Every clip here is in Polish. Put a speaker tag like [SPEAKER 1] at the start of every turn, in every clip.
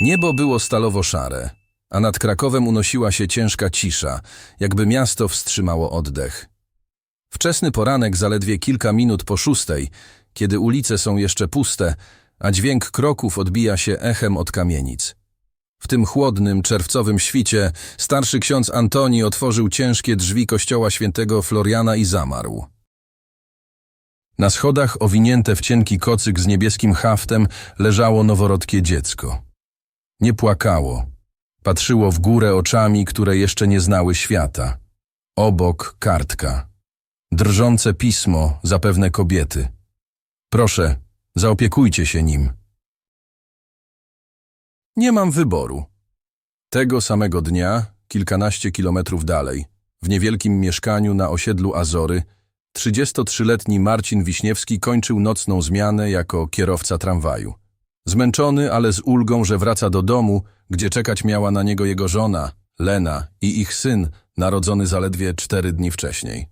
[SPEAKER 1] Niebo było stalowo-szare, a nad Krakowem unosiła się ciężka cisza, jakby miasto wstrzymało oddech. Wczesny poranek zaledwie kilka minut po szóstej, kiedy ulice są jeszcze puste, a dźwięk kroków odbija się echem od kamienic. W tym chłodnym, czerwcowym świcie starszy ksiądz Antoni otworzył ciężkie drzwi kościoła świętego Floriana i zamarł. Na schodach, owinięte w cienki kocyk z niebieskim haftem, leżało noworodkie dziecko. Nie płakało. Patrzyło w górę oczami, które jeszcze nie znały świata. Obok kartka. Drżące pismo, zapewne kobiety. Proszę, zaopiekujcie się nim. Nie mam wyboru. Tego samego dnia, kilkanaście kilometrów dalej, w niewielkim mieszkaniu na osiedlu Azory, 33-letni Marcin Wiśniewski kończył nocną zmianę jako kierowca tramwaju. Zmęczony, ale z ulgą, że wraca do domu, gdzie czekać miała na niego jego żona, Lena i ich syn, narodzony zaledwie cztery dni wcześniej.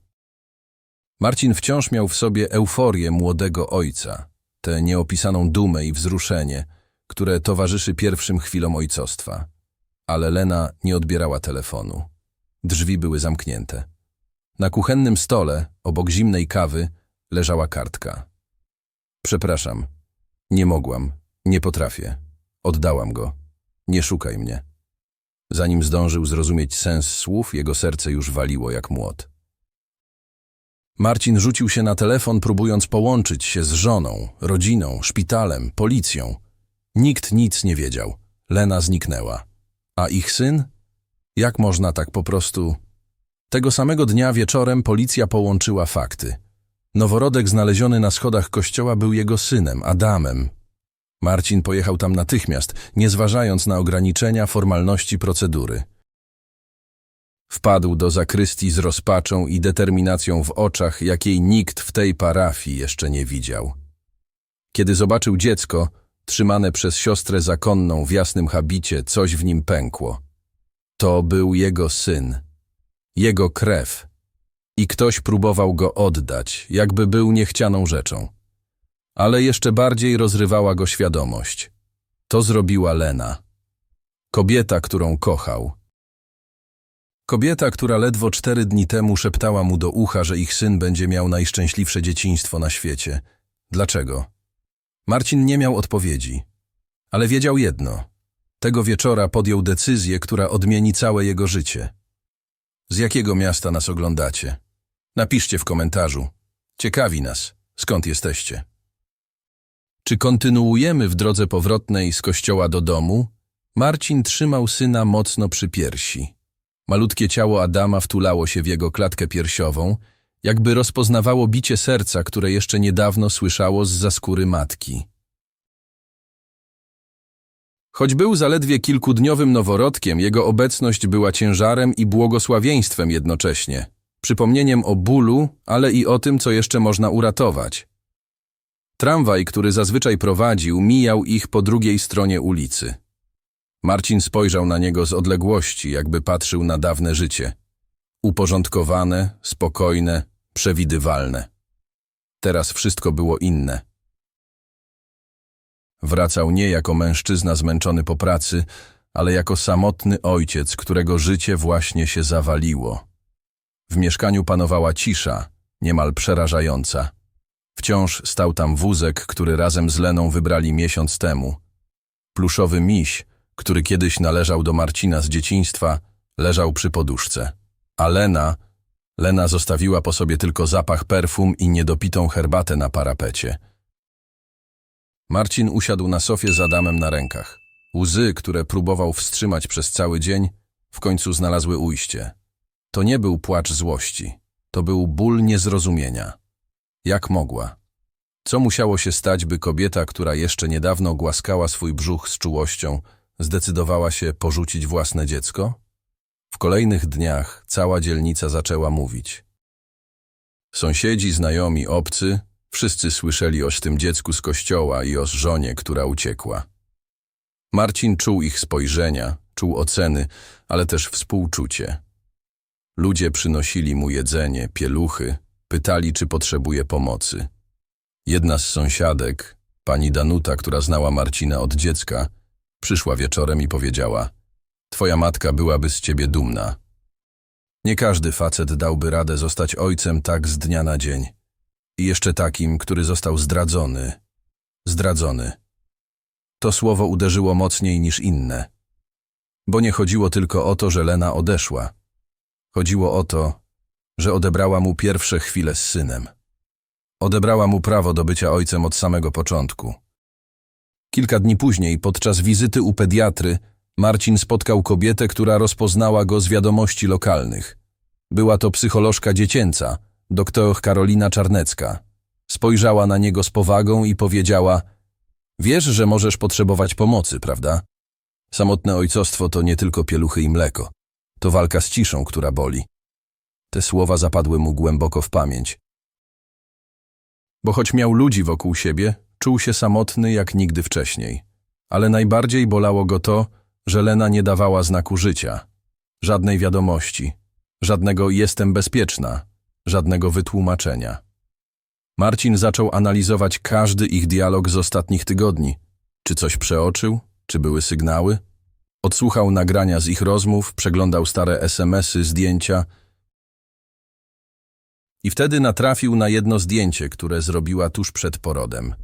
[SPEAKER 1] Marcin wciąż miał w sobie euforię młodego ojca, tę nieopisaną dumę i wzruszenie, które towarzyszy pierwszym chwilom ojcostwa. Ale Lena nie odbierała telefonu. Drzwi były zamknięte. Na kuchennym stole, obok zimnej kawy, leżała kartka. Przepraszam. Nie mogłam. Nie potrafię. Oddałam go. Nie szukaj mnie. Zanim zdążył zrozumieć sens słów, jego serce już waliło jak młot. Marcin rzucił się na telefon, próbując połączyć się z żoną, rodziną, szpitalem, policją. Nikt nic nie wiedział. Lena zniknęła. A ich syn? Jak można tak po prostu... Tego samego dnia wieczorem policja połączyła fakty. Noworodek znaleziony na schodach kościoła był jego synem, Adamem. Marcin pojechał tam natychmiast, nie zważając na ograniczenia, formalności procedury. Wpadł do zakrystii z rozpaczą i determinacją w oczach, jakiej nikt w tej parafii jeszcze nie widział. Kiedy zobaczył dziecko, trzymane przez siostrę zakonną w jasnym habicie, coś w nim pękło. To był jego syn, jego krew. I ktoś próbował go oddać, jakby był niechcianą rzeczą. Ale jeszcze bardziej rozrywała go świadomość. To zrobiła Lena. Kobieta, którą kochał. Kobieta, która ledwo cztery dni temu szeptała mu do ucha, że ich syn będzie miał najszczęśliwsze dzieciństwo na świecie. Dlaczego? Marcin nie miał odpowiedzi, ale wiedział jedno. Tego wieczora podjął decyzję, która odmieni całe jego życie. Z jakiego miasta nas oglądacie? Napiszcie w komentarzu. Ciekawi nas, skąd jesteście. Czy kontynuujemy w drodze powrotnej z kościoła do domu? Marcin trzymał syna mocno przy piersi. Malutkie ciało Adama wtulało się w jego klatkę piersiową, jakby rozpoznawało bicie serca, które jeszcze niedawno słyszało z zaskóry matki. Choć był zaledwie kilkudniowym noworodkiem, jego obecność była ciężarem i błogosławieństwem jednocześnie, przypomnieniem o bólu, ale i o tym, co jeszcze można uratować. Tramwaj, który zazwyczaj prowadził, mijał ich po drugiej stronie ulicy. Marcin spojrzał na niego z odległości, jakby patrzył na dawne życie. Uporządkowane, spokojne, przewidywalne. Teraz wszystko było inne. Wracał nie jako mężczyzna zmęczony po pracy, ale jako samotny ojciec, którego życie właśnie się zawaliło. W mieszkaniu panowała cisza, niemal przerażająca. Wciąż stał tam wózek, który razem z Leną wybrali miesiąc temu. Pluszowy miś, który kiedyś należał do Marcina z dzieciństwa, leżał przy poduszce. A Lena, Lena zostawiła po sobie tylko zapach perfum i niedopitą herbatę na parapecie. Marcin usiadł na sofie z Adamem na rękach. Łzy, które próbował wstrzymać przez cały dzień, w końcu znalazły ujście. To nie był płacz złości, to był ból niezrozumienia. Jak mogła? Co musiało się stać, by kobieta, która jeszcze niedawno głaskała swój brzuch z czułością, zdecydowała się porzucić własne dziecko? W kolejnych dniach cała dzielnica zaczęła mówić. Sąsiedzi, znajomi, obcy, wszyscy słyszeli o tym dziecku z kościoła i o żonie, która uciekła. Marcin czuł ich spojrzenia, czuł oceny, ale też współczucie. Ludzie przynosili mu jedzenie, pieluchy, pytali, czy potrzebuje pomocy. Jedna z sąsiadek, pani Danuta, która znała Marcina od dziecka, Przyszła wieczorem i powiedziała: Twoja matka byłaby z ciebie dumna. Nie każdy facet dałby radę zostać ojcem tak z dnia na dzień. I jeszcze takim, który został zdradzony. Zdradzony. To słowo uderzyło mocniej niż inne. Bo nie chodziło tylko o to, że Lena odeszła. Chodziło o to, że odebrała mu pierwsze chwile z synem. Odebrała mu prawo do bycia ojcem od samego początku. Kilka dni później, podczas wizyty u pediatry, Marcin spotkał kobietę, która rozpoznała go z wiadomości lokalnych. Była to psycholożka dziecięca, doktor Karolina Czarnecka. Spojrzała na niego z powagą i powiedziała: Wiesz, że możesz potrzebować pomocy, prawda? Samotne ojcostwo to nie tylko pieluchy i mleko. To walka z ciszą, która boli. Te słowa zapadły mu głęboko w pamięć. Bo choć miał ludzi wokół siebie, czuł się samotny jak nigdy wcześniej. Ale najbardziej bolało go to, że Lena nie dawała znaku życia. Żadnej wiadomości, żadnego jestem bezpieczna, żadnego wytłumaczenia. Marcin zaczął analizować każdy ich dialog z ostatnich tygodni. Czy coś przeoczył? Czy były sygnały? Odsłuchał nagrania z ich rozmów, przeglądał stare SMSy, zdjęcia. I wtedy natrafił na jedno zdjęcie, które zrobiła tuż przed porodem.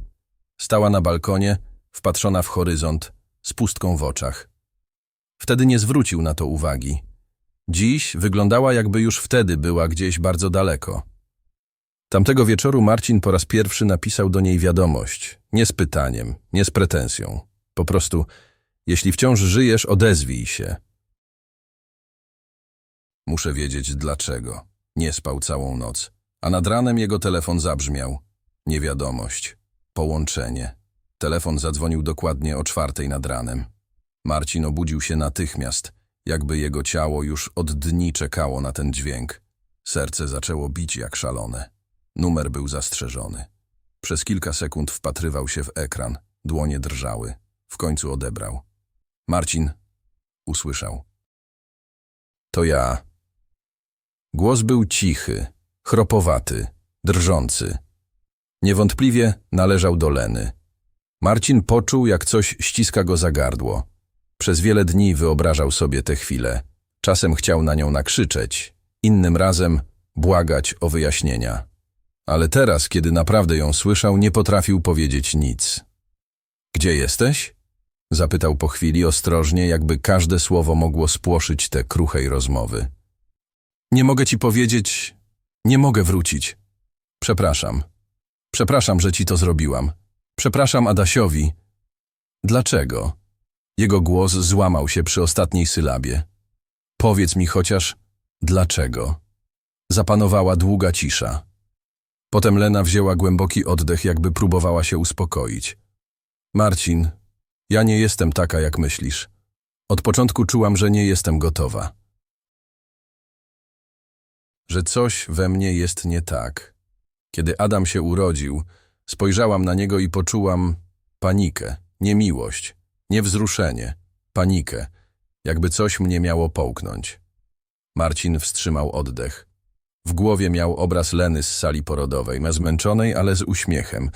[SPEAKER 1] Stała na balkonie, wpatrzona w horyzont, z pustką w oczach. Wtedy nie zwrócił na to uwagi. Dziś wyglądała, jakby już wtedy była gdzieś bardzo daleko. Tamtego wieczoru Marcin po raz pierwszy napisał do niej wiadomość. Nie z pytaniem, nie z pretensją. Po prostu, jeśli wciąż żyjesz, odezwij się. Muszę wiedzieć dlaczego. Nie spał całą noc. A nad ranem jego telefon zabrzmiał. Niewiadomość. Połączenie. Telefon zadzwonił dokładnie o czwartej nad ranem. Marcin obudził się natychmiast, jakby jego ciało już od dni czekało na ten dźwięk. Serce zaczęło bić jak szalone. Numer był zastrzeżony. Przez kilka sekund wpatrywał się w ekran. Dłonie drżały. W końcu odebrał. Marcin usłyszał. To ja. Głos był cichy, chropowaty, drżący. Niewątpliwie należał do Leny. Marcin poczuł, jak coś ściska go za gardło. Przez wiele dni wyobrażał sobie tę chwilę. Czasem chciał na nią nakrzyczeć, innym razem błagać o wyjaśnienia. Ale teraz, kiedy naprawdę ją słyszał, nie potrafił powiedzieć nic. Gdzie jesteś? Zapytał po chwili ostrożnie, jakby każde słowo mogło spłoszyć te kruchej rozmowy. Nie mogę ci powiedzieć, nie mogę wrócić. Przepraszam. Przepraszam, że ci to zrobiłam. Przepraszam Adasiowi. Dlaczego? Jego głos złamał się przy ostatniej sylabie. Powiedz mi chociaż, dlaczego? Zapanowała długa cisza. Potem Lena wzięła głęboki oddech, jakby próbowała się uspokoić. Marcin, ja nie jestem taka, jak myślisz. Od początku czułam, że nie jestem gotowa. Że coś we mnie jest nie tak. Kiedy Adam się urodził, spojrzałam na niego i poczułam panikę, niemiłość, niewzruszenie, panikę, jakby coś mnie miało połknąć. Marcin wstrzymał oddech. W głowie miał obraz Leny z sali porodowej, zmęczonej, ale z uśmiechem.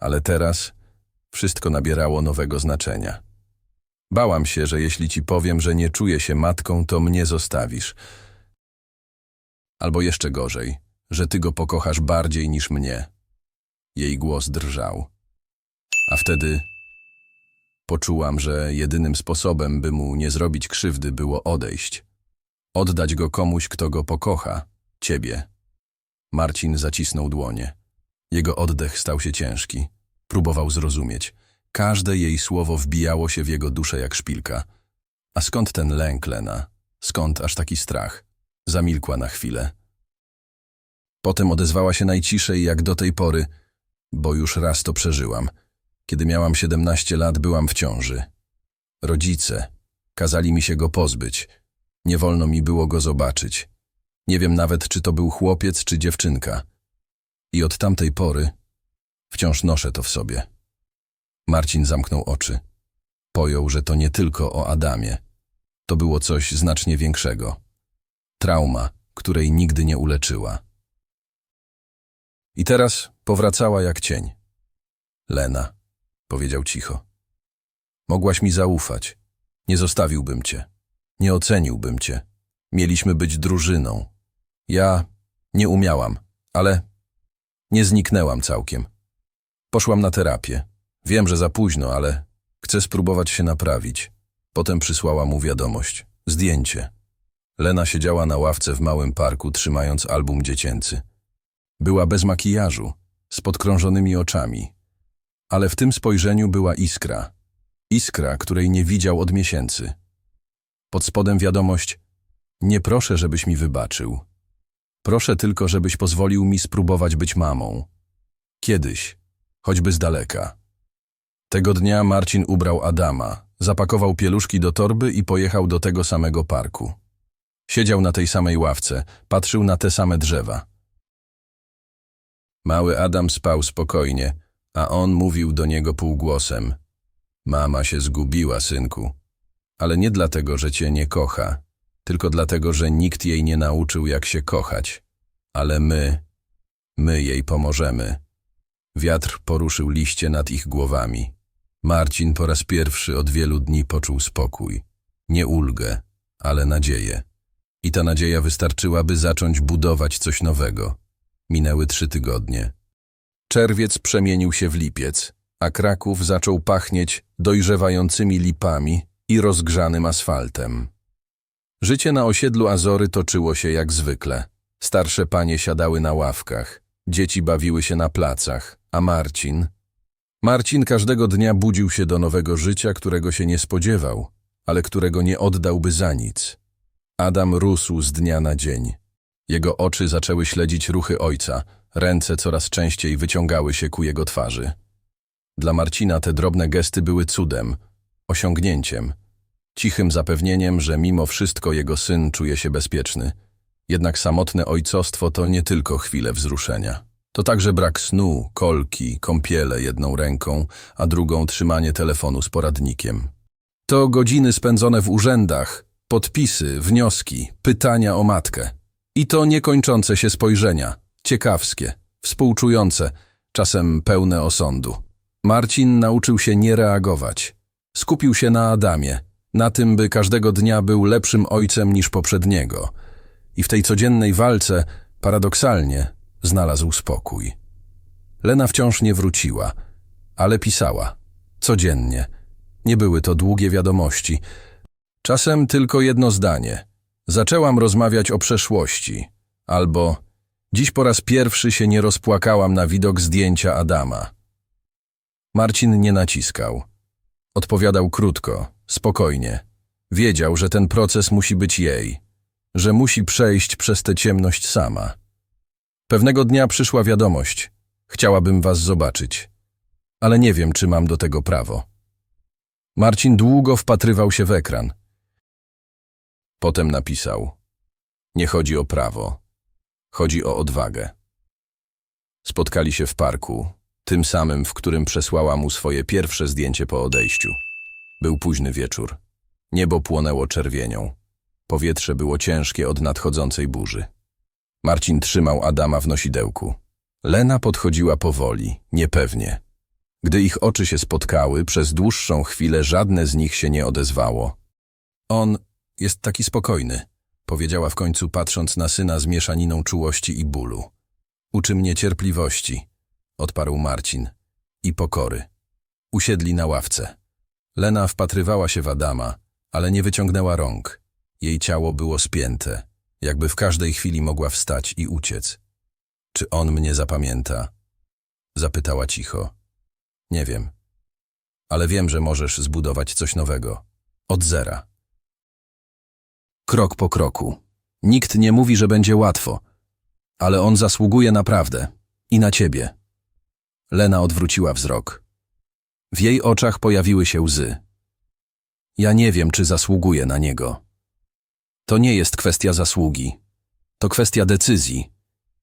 [SPEAKER 1] Ale teraz wszystko nabierało nowego znaczenia. Bałam się, że jeśli ci powiem, że nie czuję się matką, to mnie zostawisz. Albo jeszcze gorzej, że ty go pokochasz bardziej niż mnie. Jej głos drżał. A wtedy poczułam, że jedynym sposobem, by mu nie zrobić krzywdy, było odejść. Oddać go komuś, kto go pokocha. Ciebie. Marcin zacisnął dłonie. Jego oddech stał się ciężki. Próbował zrozumieć. Każde jej słowo wbijało się w jego duszę jak szpilka. A skąd ten lęk, Lena? Skąd aż taki strach? Zamilkła na chwilę. Potem odezwała się najciszej jak do tej pory, bo już raz to przeżyłam. Kiedy miałam 17 lat, byłam w ciąży. Rodzice kazali mi się go pozbyć. Nie wolno mi było go zobaczyć. Nie wiem nawet, czy to był chłopiec, czy dziewczynka. I od tamtej pory wciąż noszę to w sobie. Marcin zamknął oczy. Pojął, że to nie tylko o Adamie. To było coś znacznie większego. Trauma, której nigdy nie uleczyła. I teraz powracała jak cień. Lena, powiedział cicho. Mogłaś mi zaufać. Nie zostawiłbym cię. Nie oceniłbym cię. Mieliśmy być drużyną. Ja nie umiałam, ale nie zniknęłam całkiem. Poszłam na terapię. Wiem, że za późno, ale chcę spróbować się naprawić. Potem przysłała mu wiadomość. Zdjęcie. Lena siedziała na ławce w małym parku, trzymając album dziecięcy. Była bez makijażu, z podkrążonymi oczami. Ale w tym spojrzeniu była iskra. Iskra, której nie widział od miesięcy. Pod spodem wiadomość Nie proszę, żebyś mi wybaczył. Proszę tylko, żebyś pozwolił mi spróbować być mamą. Kiedyś, choćby z daleka. Tego dnia Marcin ubrał Adama, zapakował pieluszki do torby i pojechał do tego samego parku. Siedział na tej samej ławce, patrzył na te same drzewa. Mały Adam spał spokojnie, a on mówił do niego półgłosem. Mama się zgubiła, synku. Ale nie dlatego, że cię nie kocha, tylko dlatego, że nikt jej nie nauczył, jak się kochać. Ale my, my jej pomożemy. Wiatr poruszył liście nad ich głowami. Marcin po raz pierwszy od wielu dni poczuł spokój. Nie ulgę, ale nadzieję. I ta nadzieja wystarczyła, by zacząć budować coś nowego. Minęły trzy tygodnie. Czerwiec przemienił się w lipiec, a Kraków zaczął pachnieć dojrzewającymi lipami i rozgrzanym asfaltem. Życie na osiedlu Azory toczyło się jak zwykle. Starsze panie siadały na ławkach, dzieci bawiły się na placach, a Marcin... Marcin każdego dnia budził się do nowego życia, którego się nie spodziewał, ale którego nie oddałby za nic. Adam rósł z dnia na dzień. Jego oczy zaczęły śledzić ruchy ojca, ręce coraz częściej wyciągały się ku jego twarzy. Dla Marcina te drobne gesty były cudem, osiągnięciem, cichym zapewnieniem, że mimo wszystko jego syn czuje się bezpieczny. Jednak samotne ojcostwo to nie tylko chwile wzruszenia. To także brak snu, kolki, kąpiele jedną ręką, a drugą trzymanie telefonu z poradnikiem. To godziny spędzone w urzędach, podpisy, wnioski, pytania o matkę. I to niekończące się spojrzenia, ciekawskie, współczujące, czasem pełne osądu. Marcin nauczył się nie reagować. Skupił się na Adamie, na tym, by każdego dnia był lepszym ojcem niż poprzedniego. I w tej codziennej walce, paradoksalnie, znalazł spokój. Lena wciąż nie wróciła, ale pisała. Codziennie. Nie były to długie wiadomości. Czasem tylko jedno zdanie. Zaczęłam rozmawiać o przeszłości. Albo dziś po raz pierwszy się nie rozpłakałam na widok zdjęcia Adama. Marcin nie naciskał. Odpowiadał krótko, spokojnie. Wiedział, że ten proces musi być jej, że musi przejść przez tę ciemność sama. Pewnego dnia przyszła wiadomość. Chciałabym was zobaczyć, ale nie wiem, czy mam do tego prawo. Marcin długo wpatrywał się w ekran. Potem napisał: Nie chodzi o prawo, chodzi o odwagę. Spotkali się w parku, tym samym, w którym przesłała mu swoje pierwsze zdjęcie po odejściu. Był późny wieczór. Niebo płonęło czerwienią. Powietrze było ciężkie od nadchodzącej burzy. Marcin trzymał Adama w nosidełku. Lena podchodziła powoli, niepewnie. Gdy ich oczy się spotkały, przez dłuższą chwilę żadne z nich się nie odezwało. On jest taki spokojny, powiedziała w końcu patrząc na syna z mieszaniną czułości i bólu. Uczy mnie cierpliwości, odparł Marcin, i pokory. Usiedli na ławce. Lena wpatrywała się w Adama, ale nie wyciągnęła rąk. Jej ciało było spięte, jakby w każdej chwili mogła wstać i uciec. Czy on mnie zapamięta? Zapytała cicho. Nie wiem. Ale wiem, że możesz zbudować coś nowego. Od zera. Krok po kroku. Nikt nie mówi, że będzie łatwo. Ale on zasługuje naprawdę. I na ciebie. Lena odwróciła wzrok. W jej oczach pojawiły się łzy. Ja nie wiem, czy zasługuję na niego. To nie jest kwestia zasługi. To kwestia decyzji.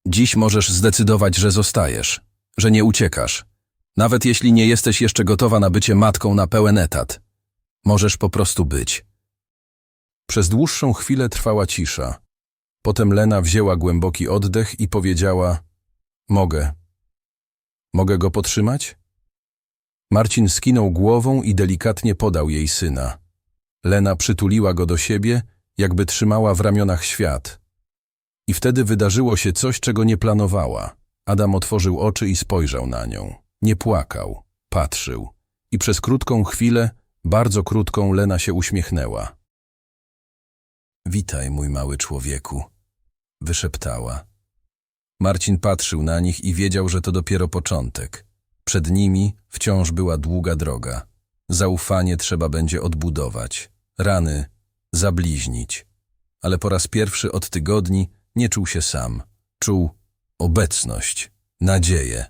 [SPEAKER 1] Dziś możesz zdecydować, że zostajesz, że nie uciekasz. Nawet jeśli nie jesteś jeszcze gotowa na bycie matką na pełen etat. Możesz po prostu być. Przez dłuższą chwilę trwała cisza. Potem Lena wzięła głęboki oddech i powiedziała: Mogę. Mogę go podtrzymać? Marcin skinął głową i delikatnie podał jej syna. Lena przytuliła go do siebie, jakby trzymała w ramionach świat. I wtedy wydarzyło się coś, czego nie planowała. Adam otworzył oczy i spojrzał na nią. Nie płakał, patrzył. I przez krótką chwilę, bardzo krótką, Lena się uśmiechnęła. Witaj, mój mały człowieku, wyszeptała. Marcin patrzył na nich i wiedział, że to dopiero początek. Przed nimi wciąż była długa droga. Zaufanie trzeba będzie odbudować, rany zabliźnić. Ale po raz pierwszy od tygodni nie czuł się sam. Czuł obecność, nadzieję.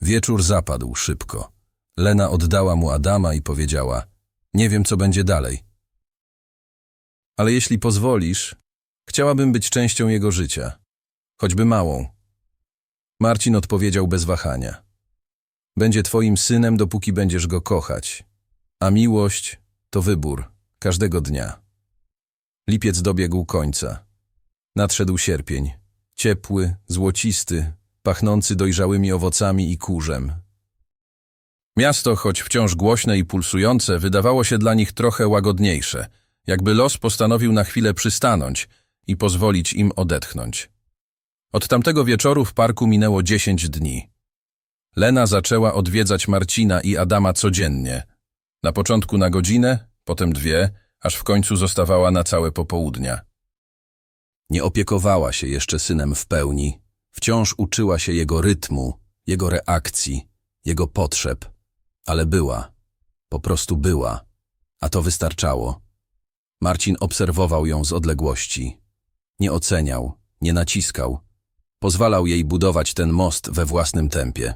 [SPEAKER 1] Wieczór zapadł szybko. Lena oddała mu Adama i powiedziała: Nie wiem, co będzie dalej. Ale jeśli pozwolisz, chciałabym być częścią jego życia, choćby małą. Marcin odpowiedział bez wahania. Będzie twoim synem, dopóki będziesz go kochać, a miłość to wybór każdego dnia. Lipiec dobiegł końca. Nadszedł sierpień. Ciepły, złocisty, pachnący dojrzałymi owocami i kurzem. Miasto, choć wciąż głośne i pulsujące, wydawało się dla nich trochę łagodniejsze, jakby los postanowił na chwilę przystanąć i pozwolić im odetchnąć. Od tamtego wieczoru w parku minęło dziesięć dni. Lena zaczęła odwiedzać Marcina i Adama codziennie. Na początku na godzinę, potem dwie, aż w końcu zostawała na całe popołudnia. Nie opiekowała się jeszcze synem w pełni, wciąż uczyła się jego rytmu, jego reakcji, jego potrzeb, ale była, po prostu była, a to wystarczało. Marcin obserwował ją z odległości. Nie oceniał, nie naciskał. Pozwalał jej budować ten most we własnym tempie.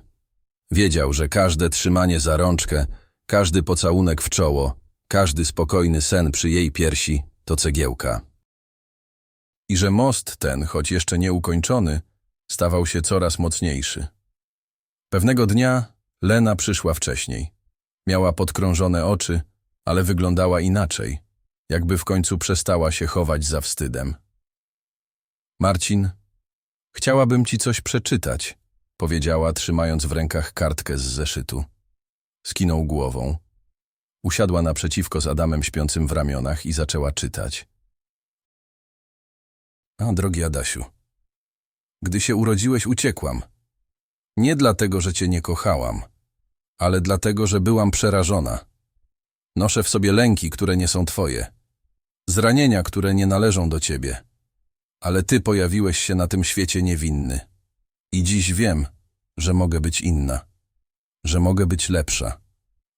[SPEAKER 1] Wiedział, że każde trzymanie za rączkę, każdy pocałunek w czoło, każdy spokojny sen przy jej piersi to cegiełka. I że most ten, choć jeszcze nieukończony, stawał się coraz mocniejszy. Pewnego dnia Lena przyszła wcześniej. Miała podkrążone oczy, ale wyglądała inaczej, jakby w końcu przestała się chować za wstydem. Marcin, chciałabym ci coś przeczytać, powiedziała, trzymając w rękach kartkę z zeszytu. Skinął głową. Usiadła naprzeciwko z Adamem śpiącym w ramionach i zaczęła czytać. A, drogi Adasiu, gdy się urodziłeś, uciekłam. Nie dlatego, że cię nie kochałam, ale dlatego, że byłam przerażona. Noszę w sobie lęki, które nie są twoje, zranienia, które nie należą do ciebie, ale ty pojawiłeś się na tym świecie niewinny. I dziś wiem, że mogę być inna, że mogę być lepsza.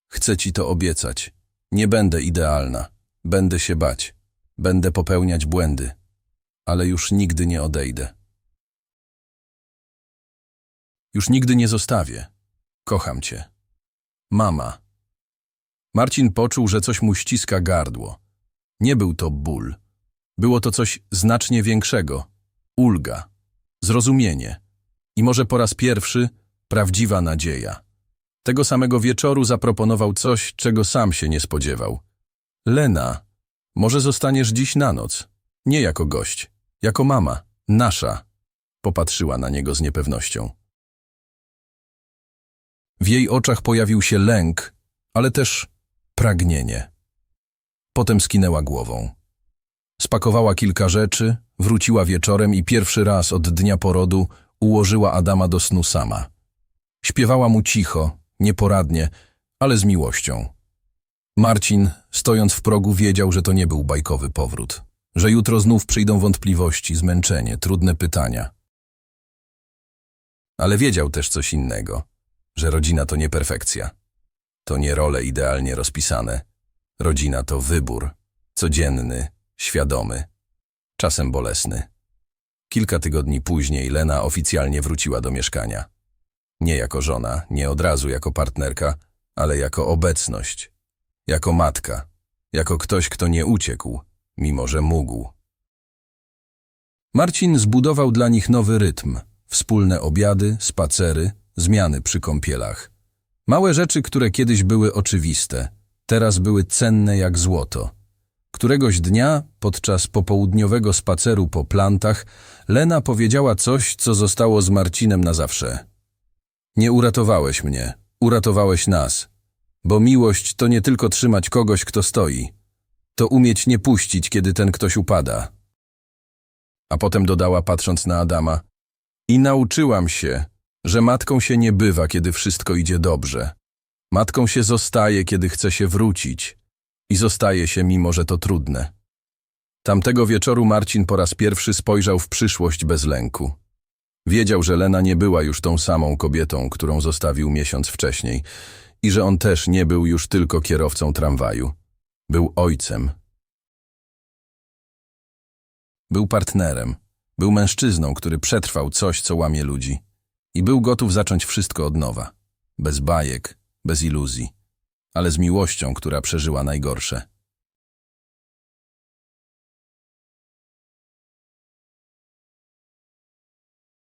[SPEAKER 1] Chcę ci to obiecać. Nie będę idealna, będę się bać, będę popełniać błędy, ale już nigdy nie odejdę. Już nigdy nie zostawię. Kocham cię. Mama. Marcin poczuł, że coś mu ściska gardło. Nie był to ból. Było to coś znacznie większego. Ulga. Zrozumienie. I może po raz pierwszy prawdziwa nadzieja. Tego samego wieczoru zaproponował coś, czego sam się nie spodziewał. Lena, może zostaniesz dziś na noc. Nie jako gość, jako mama, nasza. Popatrzyła na niego z niepewnością. W jej oczach pojawił się lęk, ale też pragnienie. Potem skinęła głową. Spakowała kilka rzeczy, wróciła wieczorem i pierwszy raz od dnia porodu ułożyła Adama do snu sama. Śpiewała mu cicho, nieporadnie, ale z miłością. Marcin, stojąc w progu, wiedział, że to nie był bajkowy powrót, że jutro znów przyjdą wątpliwości, zmęczenie, trudne pytania. Ale wiedział też coś innego, że rodzina to nie perfekcja. To nie role idealnie rozpisane. Rodzina to wybór, codzienny, świadomy, czasem bolesny. Kilka tygodni później Lena oficjalnie wróciła do mieszkania. Nie jako żona, nie od razu jako partnerka, ale jako obecność, jako matka, jako ktoś, kto nie uciekł, mimo że mógł. Marcin zbudował dla nich nowy rytm, wspólne obiady, spacery, zmiany przy kąpielach. Małe rzeczy, które kiedyś były oczywiste, teraz były cenne jak złoto. Któregoś dnia, podczas popołudniowego spaceru po plantach, Lena powiedziała coś, co zostało z Marcinem na zawsze. Nie uratowałeś mnie, uratowałeś nas. Bo miłość to nie tylko trzymać kogoś, kto stoi. To umieć nie puścić, kiedy ten ktoś upada. A potem dodała, patrząc na Adama. I nauczyłam się, że matką się nie bywa, kiedy wszystko idzie dobrze. Matką się zostaje, kiedy chce się wrócić. I zostaje się, mimo że to trudne. Tamtego wieczoru Marcin po raz pierwszy spojrzał w przyszłość bez lęku. Wiedział, że Lena nie była już tą samą kobietą, którą zostawił miesiąc wcześniej i że on też nie był już tylko kierowcą tramwaju. Był ojcem. Był partnerem. Był mężczyzną, który przetrwał coś, co łamie ludzi. I był gotów zacząć wszystko od nowa. Bez bajek, bez iluzji, ale z miłością, która przeżyła najgorsze.